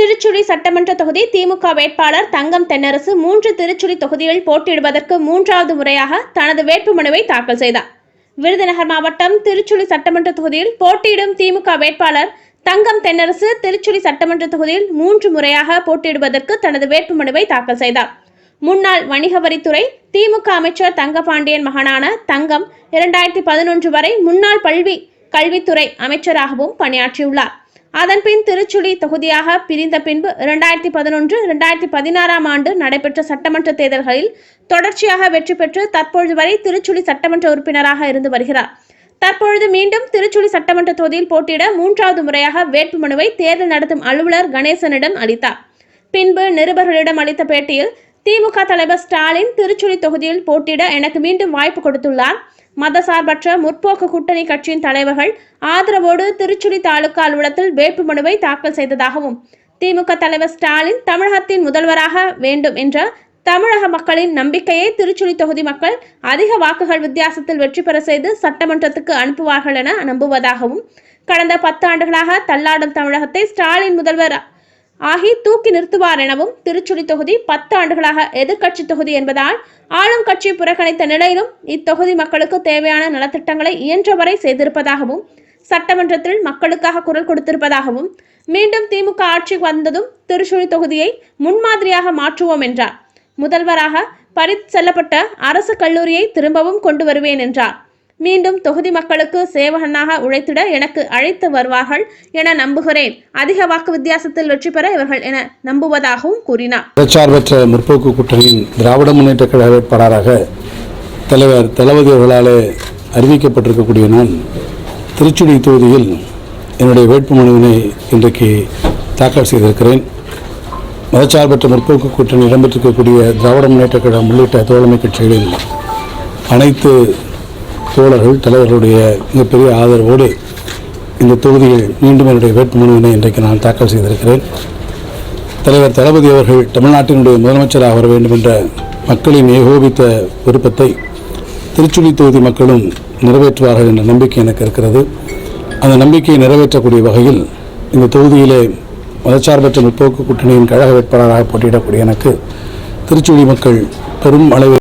திருச்சுழி சட்டமன்ற தொகுதி திமுக வேட்பாளர் தங்கம் தென்னரசு மூன்று திருச்சுழி தொகுதியில் போட்டியிடுவதற்கு மூன்றாவது முறையாக தனது வேட்புமனுவை தாக்கல் செய்தார். விருதுநகர் மாவட்டம் திருச்சுழி சட்டமன்ற தொகுதியில் போட்டியிடும் திமுக வேட்பாளர் தங்கம் தென்னரசு திருச்சுழி சட்டமன்ற தொகுதியில் மூன்று முறையாக போட்டியிடுவதற்கு தனது வேட்புமனுவை தாக்கல் செய்தார். முன்னாள் வணிக வரித்துறை திமுக அமைச்சர் தங்கபாண்டியன் மகனான தங்கம் இரண்டாயிரத்தி பதினொன்று வரை முன்னாள் பல்வி கல்வித்துறை அமைச்சராகவும் பணியாற்றியுள்ளார். அதன்பின் திருச்சுழி தொகுதியாக பிரிந்த பின்பு இரண்டாயிரத்தி பதினொன்று இரண்டாயிரத்தி பதினாறாம் ஆண்டு நடைபெற்ற சட்டமன்ற தேர்தல்களில் தொடர்ச்சியாக வெற்றி பெற்று தற்பொழுது வரை திருச்சுழி சட்டமன்ற உறுப்பினராக இருந்து வருகிறார். தற்பொழுது மீண்டும் திருச்சுழி சட்டமன்ற தொகுதியில் போட்டியிட மூன்றாவது முறையாக வேட்புமனுவை தேர்தல் நடத்தும் அலுவலர் கணேசனிடம் அளித்தார். பின்பு நிருபர்களிடம் அளித்த பேட்டியில் திமுக தலைவர் ஸ்டாலின் திருச்சுழி தொகுதியில் போட்டியிட எனக்கு மீண்டும் வாய்ப்பு கொடுத்துள்ளார். மதசார்பற்ற முற்போக்கு கூட்டணி கட்சியின் தலைவர்கள் ஆதரவோடு திருச்சுழி தாலுகா அலுவலகத்தில் வேட்புமனுவை தாக்கல் செய்ததாகவும் திமுக தலைவர் ஸ்டாலின் தமிழகத்தின் முதல்வராக வேண்டும் என்ற தமிழக மக்களின் நம்பிக்கையை திருச்சுழி தொகுதி மக்கள் அதிக வாக்குகள் வித்தியாசத்தில் வெற்றி பெற செய்து சட்டமன்றத்துக்கு அனுப்புவார்கள் என நம்புவதாகவும் கடந்த பத்து ஆண்டுகளாக தள்ளாடும் தமிழகத்தை ஸ்டாலின் முதல்வர் ஆகி தூக்கி நிறுத்துவார் எனவும் திருச்சுழி தொகுதி பத்து ஆண்டுகளாக எதிர்க்கட்சி தொகுதி என்பதால் ஆளும் கட்சி புறக்கணித்த நிலையிலும் இத்தொகுதி மக்களுக்கு தேவையான நலத்திட்டங்களை இயன்றவரை செய்திருப்பதாகவும் சட்டமன்றத்தில் மக்களுக்காக குரல் கொடுத்திருப்பதாகவும் மீண்டும் திமுக ஆட்சிக்கு வந்ததும் திருச்சுழி தொகுதியை முன்மாதிரியாக மாற்றுவோம் என்றார். முதல்வராக பறித்து செல்லப்பட்ட அரசு கல்லூரியை திரும்பவும் கொண்டு வருவேன் என்றார். மீண்டும் தொகுதி மக்களுக்கு சேவகனாக உழைத்திட எனக்கு அழைத்து வருவார்கள் என நம்புகிறேன். அதிக வாக்கு வித்தியாசத்தில் வெற்றி பெற இவர்கள் என நம்புவதாகவும் கூறினார். பிரச்சார்பற்ற முற்போக்கு கூட்டணியின் திராவிட முன்னேற்ற கழக வேட்பாளராக தலைவர் தளபதி அவர்களால் அறிவிக்கப்பட்டிருக்கக்கூடிய நான் திருச்சுடி தொகுதியில் என்னுடைய வேட்புமனுவினை இன்றைக்கு தாக்கல் செய்திருக்கிறேன். மதச்சார்பற்ற முற்போக்கு கூட்டணி இடம்பெற்றிருக்கக்கூடிய திராவிட முன்னேற்ற கழகம் உள்ளிட்ட தோழமை கட்சிகளின் அனைத்து தோழர்கள் தலைவர்களுடைய மிகப்பெரிய ஆதரவோடு இந்த தொகுதியில் மீண்டும் என்னுடைய வேட்புமனுவினை இன்றைக்கு நான் தாக்கல் செய்திருக்கிறேன். தலைவர் தளபதி அவர்கள் தமிழ்நாட்டினுடைய முதலமைச்சராக வர வேண்டும் என்ற மக்களின் ஏகோபித்த விருப்பத்தை திருச்சுழி தொகுதி மக்களும் நிறைவேற்றுவார்கள் என்ற நம்பிக்கை எனக்கு இருக்கிறது. அந்த நம்பிக்கையை நிறைவேற்றக்கூடிய வகையில் இந்த தொகுதியிலே மதச்சார்பற்ற முற்போக்கு கூட்டணியின் கழக வேட்பாளராக போட்டியிடக்கூடிய எனக்கு திருச்சுழி மக்கள் பெரும் அளவில்